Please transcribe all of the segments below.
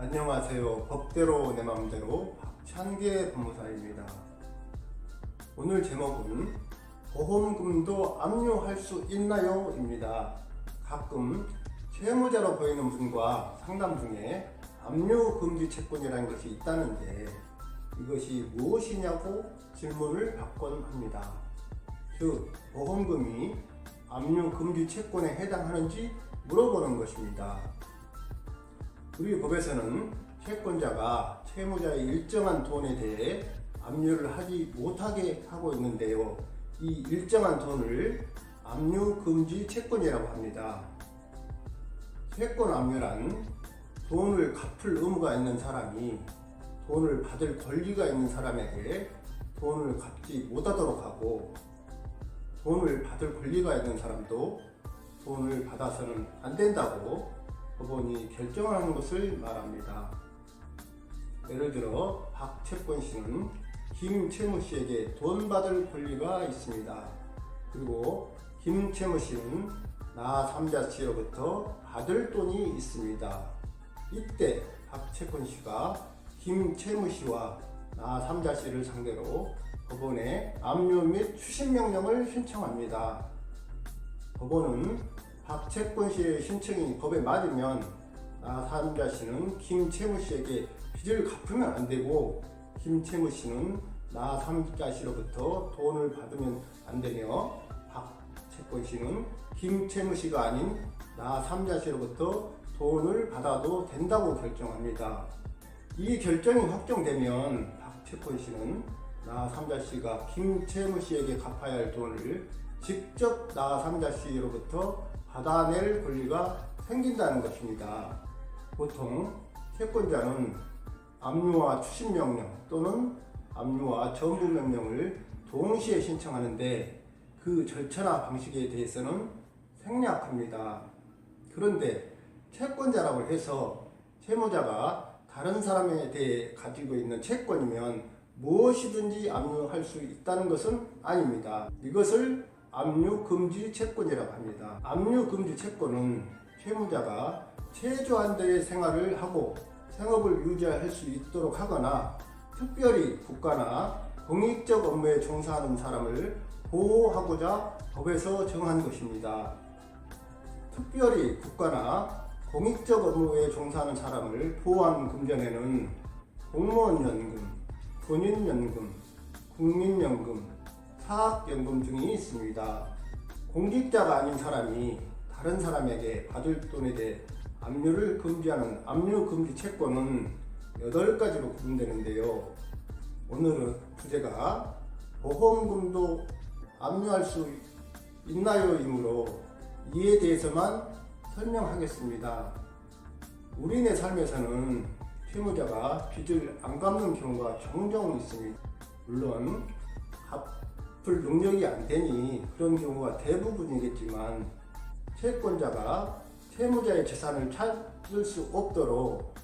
안녕하세요. 법대로 내 맘대로 박찬계 법무사입니다. 오늘 제목은 보험금도 압류할 수 있나요? 입니다. 가끔 채무자로 보이는 분과 상담 중에 압류 금지 채권이라는 것이 있다는데 이것이 무엇이냐고 질문을 받곤 합니다. 즉, 보험금이 압류 금지 채권에 해당하는지 물어보는 것입니다. 우리 법에서는 채권자가 채무자의 일정한 돈에 대해 압류를 하지 못하게 하고 있는데요. 이 일정한 돈을 압류 금지 채권이라고 합니다. 채권 압류란 돈을 갚을 의무가 있는 사람이 돈을 받을 권리가 있는 사람에게 돈을 갚지 못하도록 하고 돈을 받을 권리가 있는 사람도 돈을 받아서는 안 된다고 법원이 결정하는 것을 말합니다. 예를 들어 박채권 씨는 김채무 씨에게 돈 받을 권리가 있습니다. 그리고 김채무 씨는 나 삼자 씨로부터 받을 돈이 있습니다. 이때 박채권 씨가 김채무 씨와 나 삼자 씨를 상대로 법원에 압류 및 추심 명령을 신청합니다. 법원은 박채권 씨의 신청이 법에 맞으면 나 삼자 씨는 김채무 씨에게 빚을 갚으면 안 되고 김채무 씨는 나 삼자 씨로부터 돈을 받으면 안 되며 박채권 씨는 김채무 씨가 아닌 나 삼자 씨로부터 돈을 받아도 된다고 결정합니다. 이 결정이 확정되면 박채권 씨는 나 삼자 씨가 김채무 씨에게 갚아야 할 돈을 직접 나 삼자 씨로부터 받아낼 권리가 생긴다는 것입니다. 보통 채권자는 압류와 추심 명령 또는 압류와 전부 명령을 동시에 신청하는데 그 절차나 방식에 대해서는 생략합니다. 그런데 채권자라고 해서 채무자가 다른 사람에 대해 가지고 있는 채권이면 무엇이든지 압류할 수 있다는 것은 아닙니다. 이것을 압류 금지 채권이라고 합니다. 압류 금지 채권은 채무자가 최저한도의 생활을 하고 생업을 유지할 수 있도록 하거나 특별히 국가나 공익적 업무에 종사하는 사람을 보호하고자 법에서 정한 것입니다. 특별히 국가나 공익적 업무에 종사하는 사람을 보호하는 금전에는 공무원 연금, 본인연금, 국민 연금, 사학연금 등이 있습니다. 공직자가 아닌 사람이 다른 사람에게 받을 돈에 대해 압류를 금지하는 압류 금지 채권은 8가지로 구분되는데요. 오늘은 주제가 보험금도 압류할 수 있나요? 이므로 이에 대해서만 설명하겠습니다. 우리네 삶에서는 채무자가 빚을 안 갚는 경우가 종종 있습니다. 물론 갚 을 능력이 안 되니 그런 경우가 대부분이겠지만 채권자가 채무자의 재산을 찾을 수 없도록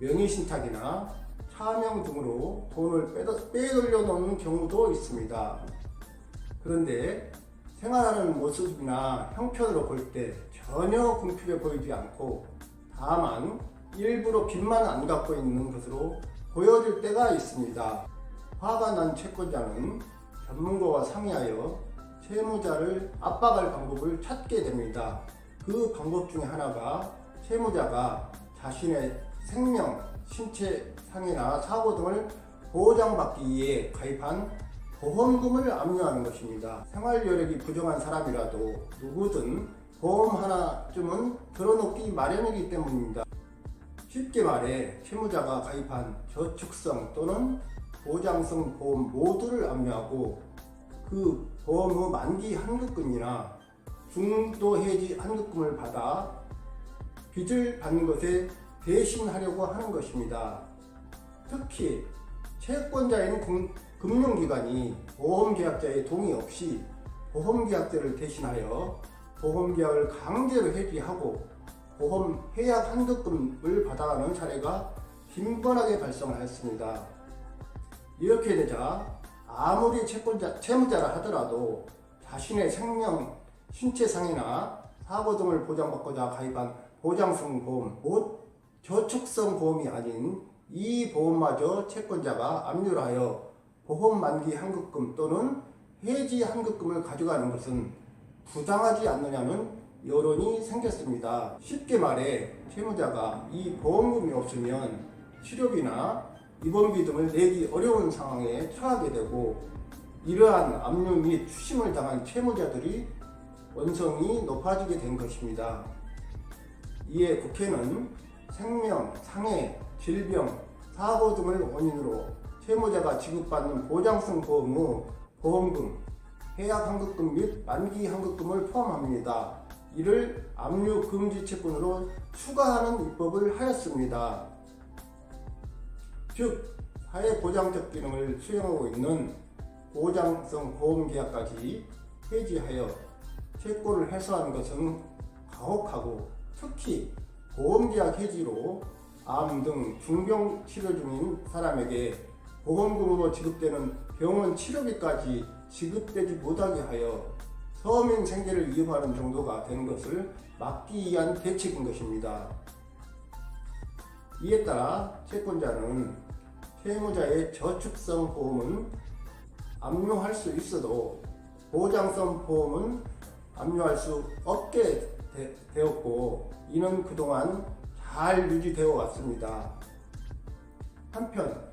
명의신탁이나 차명 등으로 돈을 빼돌- 빼돌려 놓는 경우도 있습니다. 그런데 생활하는 모습이나 형편으로 볼 때 전혀 궁핍해 보이지 않고 다만 일부러 빚만 안 갚고 있는 것으로 보여질 때가 있습니다. 화가 난 채권자는 전문가와 상의하여 채무자를 압박할 방법을 찾게 됩니다. 그 방법 중에 하나가 채무자가 자신의 생명, 신체 상해나 사고 등을 보장받기 위해 가입한 보험금을 압류하는 것입니다. 생활 여력이 부정한 사람이라도 누구든 보험 하나쯤은 들어놓기 마련이기 때문입니다. 쉽게 말해 채무자가 가입한 저축성 또는 보장성 보험 모두를 압류하고 그 보험 후 만기 환급금이나 중도 해지 환급금을 받아 빚을 받는 것에 대신하려고 하는 것입니다. 특히 채권자인 금- 금융기관이 보험계약자의 동의 없이 보험계약자를 대신하여 보험계약을 강제로 해지하고 보험 해약 환급금을 받아가는 사례가 빈번하게 발생하였습니다. 이렇게 되자 아무리 채권자, 채무자라 하더라도 자신의 생명, 신체 상해나 사고 등을 보장받고자 가입한 보장성 보험 못 저축성 보험이 아닌 이 보험마저 채권자가 압류를 하여 보험 만기 환급금 또는 해지 환급금을 가져가는 것은 부당하지 않느냐는 여론이 생겼습니다. 쉽게 말해 채무자가 이 보험금이 없으면 치료비나 입원비 등을 내기 어려운 상황에 처하게 되고 이러한 압류 및 추심을 당한 채무자들이 원성이 높아지게 된 것입니다. 이에 국회는 생명, 상해, 질병, 사고 등을 원인으로 채무자가 지급받는 보장성 보험 후 보험금, 해약 환급금 및 만기 환급금을 포함합니다. 이를 압류 금지 채권으로 추가하는 입법을 하였습니다. 즉 사회 보장적 기능을 수행하고 있는 보장성 보험 계약까지 폐지하여 채권을 해소하는 것은 가혹하고 특히 보험 계약 해지로 암 등 중병 치료 중인 사람에게 보험금으로 지급되는 병원 치료비까지 지급되지 못하게 하여 서민 생계를 위협하는 정도가 되는 것을 막기 위한 대책인 것입니다. 이에 따라 채권자는 채무자의 저축성 보험은 압류할 수 있어도 보장성 보험은 압류할 수 없게 되, 되었고 이는 그동안 잘 유지되어 왔습니다. 한편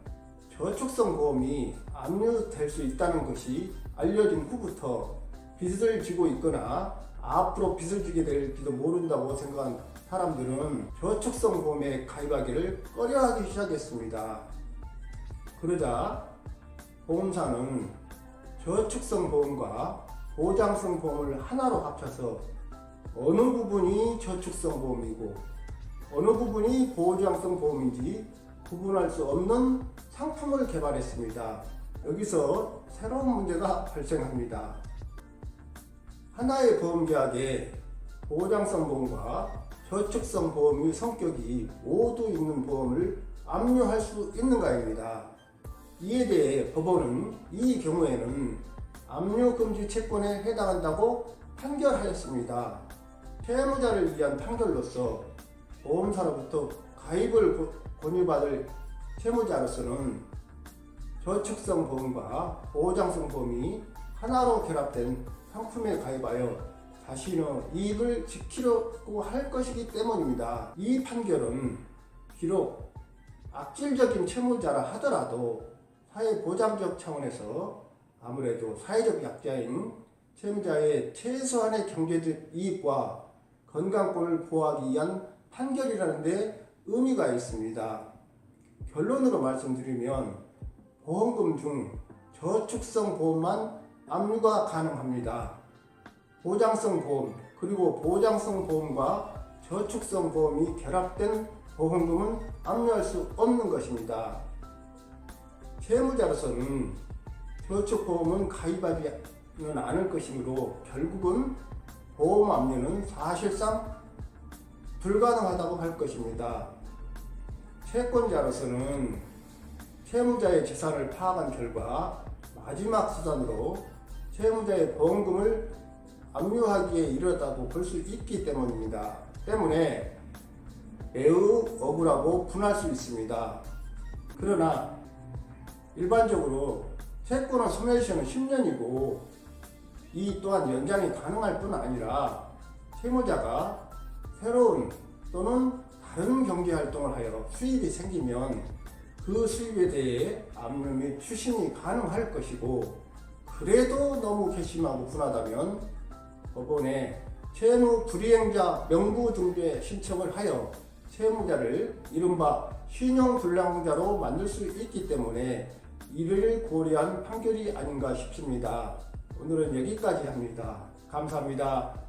저축성 보험이 압류될 수 있다는 것이 알려진 후부터 빚을 지고 있거나 앞으로 빚을 지게 될지도 모른다고 생각한 사람들은 저축성 보험에 가입하기를 꺼려하기 시작했습니다. 그러자 보험사는 저축성 보험과 보장성 보험을 하나로 합쳐서 어느 부분이 저축성 보험이고 어느 부분이 보장성 보험인지 구분할 수 없는 상품을 개발했습니다. 여기서 새로운 문제가 발생합니다. 하나의 보험 계약에 보장성 보험과 저축성 보험의 성격이 모두 있는 보험을 압류할 수 있는가입니다. 이에 대해 법원은 이 경우에는 압류 금지 채권에 해당한다고 판결하였습니다. 채무자를 위한 판결로서 보험사로부터 가입을 고- 권유받을 채무자로서는 저축성 보험과 보장성 보험이 하나로 결합된 상품에 가입하여 자신의 이익을 지키려고 할 것이기 때문입니다. 이 판결은 비록 악질적인 채무자라 하더라도 사회 보장적 차원에서 아무래도 사회적 약자인 채무자의 최소한의 경제적 이익과 건강권을 보호하기 위한 판결이라는 데 의미가 있습니다. 결론으로 말씀드리면 보험금 중 저축성 보험만 압류가 가능합니다. 보장성 보험 그리고 보장성 보험과 저축성 보험이 결합된 보험금은 압류할 수 없는 것입니다. 채무자로서는 저축보험은 가입하지는 않을 것이므로 결국은 보험 압류는 사실상 불가능하다고 할 것입니다. 채권자로서는 채무자의 재산을 파악한 결과 마지막 수단으로 채무자의 보험금을 압류하기에 이르렀다고 볼 수 있기 때문입니다. 때문에 매우 억울하고 분할 수 있습니다. 그러나 일반적으로 채권의 소멸시효는 10년이고 이 또한 연장이 가능할 뿐 아니라 채무자가 새로운 또는 다른 경제 활동을 하여 수입이 생기면 그 수입에 대해 압류 및 추심이 가능할 것이고 그래도 너무 괘씸하고 분하다면 법원에 채무 불이행자 명부중개 신청을 하여 채무자를 이른바 신용 불량자로 만들 수 있기 때문에 이를 고려한 판결이 아닌가 싶습니다. 오늘은 여기까지 합니다. 감사합니다.